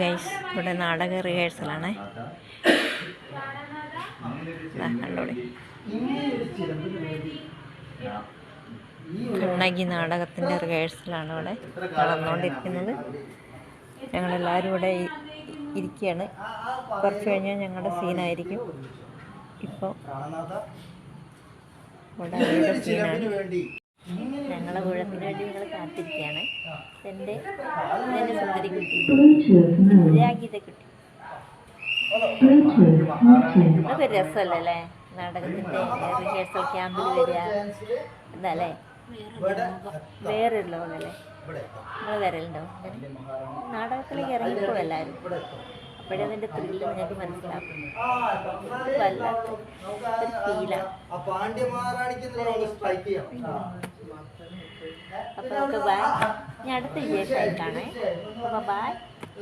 Guys ഇവിടെ നാടക റിഹേഴ്സലാണ് കണ്ണകി നാടകത്തിന്റെ റിഹേഴ്സലാണ് ഇവിടെ നടന്നുകൊണ്ടിരിക്കുന്നത്. ഞങ്ങളെല്ലാവരും ഇവിടെ ഇരിക്കുകയാണ് കുറച്ച് കഴിഞ്ഞാൽ ഞങ്ങളുടെ സീനായിരിക്കും ഇപ്പോൾ ഇവിടെ സീനായിരിക്കും ഞങ്ങളെ ഊഴത്തിന് വേണ്ടി നിങ്ങൾ കാത്തിരിക്കുകയാണ് എന്റെ എന്റെ സുന്ദരി കുട്ടി. രാഗീത കുട്ടി. അതൊക്കെ രസമല്ലേ നാടകത്തിന്റെ റിഹേഴ്സൽ ക്യാമ്പിൽ വരിക. എന്നല്ലേ വേറെ ഉള്ളവളല്ലേ നിങ്ങൾ വരലുണ്ടോ? നാടകത്തിലേക്ക് ഇറങ്ങിപ്പോ എല്ലാവരും. അപ്പോഴേ അതിന്റെ ത്രില്ല് നിങ്ങൾക്ക് മനസ്സിലാക്കും വല്ലാത്ത ഫീലാണ് അപ്പോൾ നമുക്ക് ബൈ ഞാൻ അടുത്ത വിജയത്തായി കാണേ. അപ്പോൾ ബൈ